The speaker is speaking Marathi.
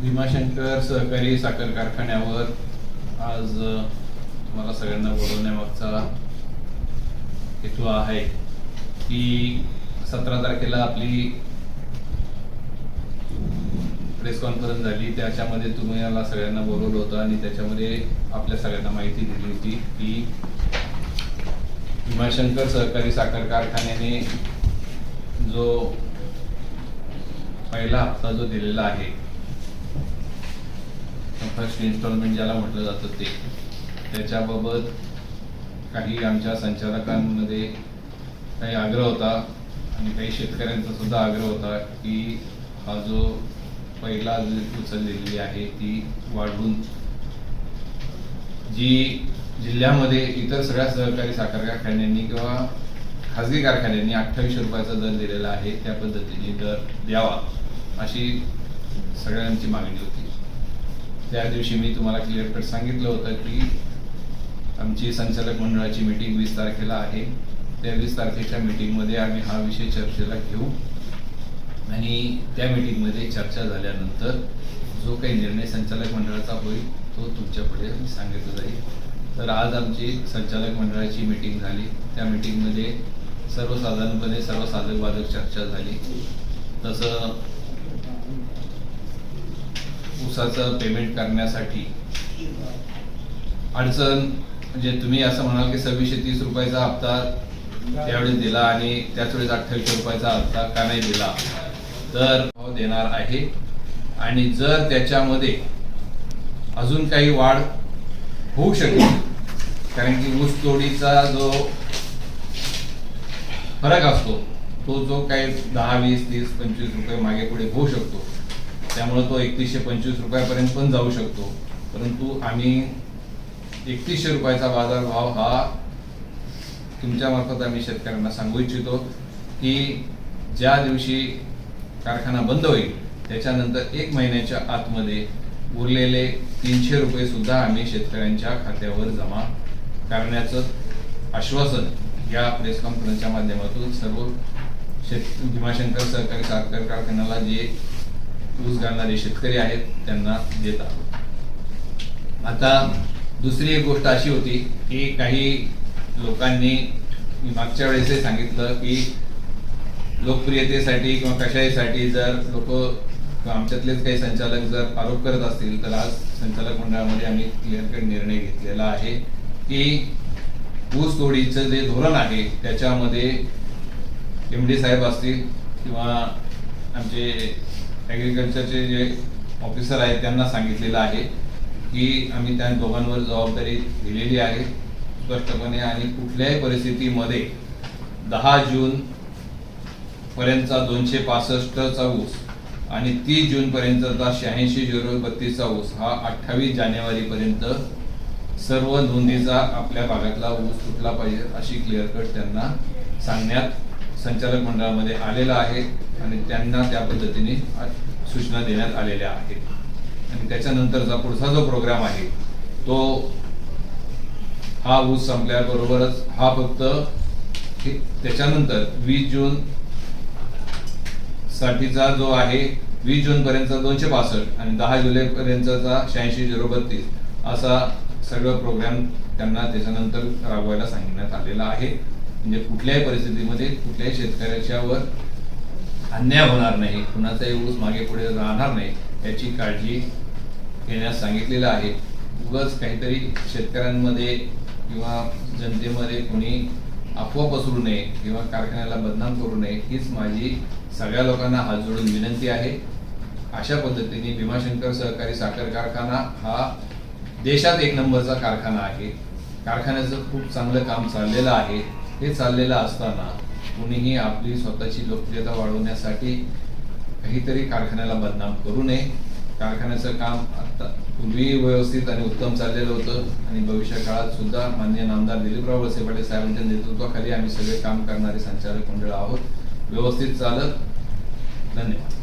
भीमाशंकर सहकारी साखर कारखान्यावर आज तुम्हाला सगळ्यांना बोलवण्यामागचा हेतू आहे की सतरा तारखेला आपली प्रेस कॉन्फरन्स झाली. त्याच्यामध्ये तुम्ही याला सगळ्यांना बोलवलं होतं आणि त्याच्यामध्ये आपल्या सगळ्यांना माहिती दिली होती की भीमाशंकर सहकारी साखर कारखान्याने जो पहिला हप्ता जो दिलेला आहे फर्स्ट इन्स्टॉलमेंट ज्याला म्हटलं जातं ते. त्याच्याबाबत काही आमच्या संचालकांमध्ये काही आग्रह होता आणि काही शेतकऱ्यांचा सुद्धा आग्रह होता की हा जो पहिला उचललेली आहे ती वाढवून जी जिल्ह्यामध्ये इतर सगळ्या सहकारी साखर कारखान्यांनी किंवा खाजगी कारखान्यांनी अठ्ठावीसशे रुपयाचा दर दिलेला आहे त्या पद्धतीने दर द्यावा अशी सगळ्यांची मागणी होती. त्या दिवशी मी तुम्हाला क्लिअर कट सांगितलं होतं की आमची संचालक मंडळाची मीटिंग वीस तारखेला आहे. त्या वीस तारखेच्या मीटिंगमध्ये आम्ही हा विषय चर्चेला घेऊ. आणि त्या मीटिंगमध्ये चर्चा झाल्यानंतर जो काही निर्णय संचालक मंडळाचा होईल तो तुमच्यापुढे सांगितला जाईल. तर आज आमची संचालक मंडळाची मीटिंग झाली. त्या मीटिंगमध्ये सर्वसाधारणपणे सर्व साधक बाधक चर्चा झाली. तसं ऊसाचं पेमेंट करण्यासाठी. अडचण म्हणजे तुम्ही असं म्हणाल की सव्वीसशे तीस रुपयाचा हप्ता त्यावेळेस दिला आणि त्याच वेळेस अठ्ठावीसशे रुपयाचा हप्ता का नाही दिला? तर देणार आहे. आणि जर त्याच्यामध्ये अजून काही वाढ होऊ शकेल कारण की ऊस तोडीचा जो फरक असतो तो जो काही दहा वीस तीस पंचवीस रुपये मागे पुढे होऊ शकतो. त्यामुळे तो एकतीसशे पंचवीस रुपयापर्यंत पण जाऊ शकतो. परंतु आम्ही एकतीसशे रुपयाचा बाजारभाव हा तुमच्या मार्फत आम्ही शेतकऱ्यांना सांगू इच्छितो की ज्या दिवशी कारखाना बंद होईल त्याच्यानंतर एक महिन्याच्या आतमध्ये उरलेले तीनशे रुपये सुद्धा आम्ही शेतकऱ्यांच्या खात्यावर जमा करण्याचं आश्वासन या प्रेस कॉन्फरन्सच्या माध्यमातून सर्व शेत भीमाशंकर सहकारी साखर कारखान्याला जे ऊस घालणारे शेतकरी आहेत त्यांना देत आहोत. आता दुसरी एक गोष्ट अशी होती की काही लोकांनी मागच्या वेळेस सांगितलं की लोकप्रियतेसाठी किंवा कशाहीसाठी जर लोक आमच्यातलेच काही संचालक जर आरोप करत असतील तर आज संचालक मंडळामध्ये आम्ही क्लिअर कट निर्णय घेतलेला आहे की ऊस तोडीचं जे धोरण आहे त्याच्यामध्ये एम डी साहेब असतील किंवा आमचे ॲग्रिकल्चरचे जे ऑफिसर आहेत त्यांना सांगितलेलं आहे की आम्ही त्या दोघांवर जबाबदारी दिलेली आहे. स्पष्टपणे आणि कुठल्याही परिस्थितीमध्ये दहा जून पर्यंतचा दोनशे पासष्टचा ऊस आणि तीस जून पर्यंतचा शहाऐंशी झिरो बत्तीसचा ऊस हा अठ्ठावीस जानेवारीपर्यंत सर्व नोंदीचा आपल्या भागातला ऊस तुटला पाहिजे अशी क्लिअर कट त्यांना सांगण्यात संचालक मंडळामध्ये आलेला आहे आणि त्यांना त्या पद्धतीने सूचना देण्यात आलेल्या आहेत. आणि त्याच्यानंतरचा पुढचा जो प्रोग्राम आहे तो हा ऊस संपल्याबरोबरच हा फक्त त्याच्यानंतर वीस जून साठीचा जो आहे वीस जून पर्यंतचा दोनशे पासष्ट आणि दहा जुलै पर्यंतचा शहाऐंशी झिरो बत्तीस असा सगळं प्रोग्राम त्यांना त्याच्यानंतर राबवायला सांगण्यात आलेला आहे. म्हणजे कुठल्याही परिस्थितीमध्ये कुठल्याही शेतकऱ्याच्यावर अन्याय होणार नाही कुणाचाही ऊस मागे पुढे राहणार नाही याची काळजी घेण्यास सांगितलेलं आहे. उगाच काहीतरी शेतकऱ्यांमध्ये किंवा जनतेमध्ये कोणी अफवा पसरू नये किंवा कारखान्याला बदनाम करू नये हीच माझी सगळ्या लोकांना हात जोडून विनंती आहे. अशा पद्धतीने भीमाशंकर सहकारी साखर कारखाना हा देशात एक नंबरचा कारखाना आहे. कारखान्याचं खूप चांगलं काम चाललेलं आहे. हे चाललेलं असताना कुणीही आपली स्वतःची लोकप्रियता वाढवण्यासाठी काहीतरी कारखान्याला बदनाम करू नये. कारखान्याचं काम आता पूर्वी व्यवस्थित आणि उत्तम चाललेलं होतं आणि भविष्य काळात सुद्धा मान्य नामदार दिलीपराव वळसे पाटील साहेबांच्या नेतृत्वाखाली आम्ही सगळे काम करणारे संचालक मंडळ आहोत. व्यवस्थित चालत. धन्यवाद.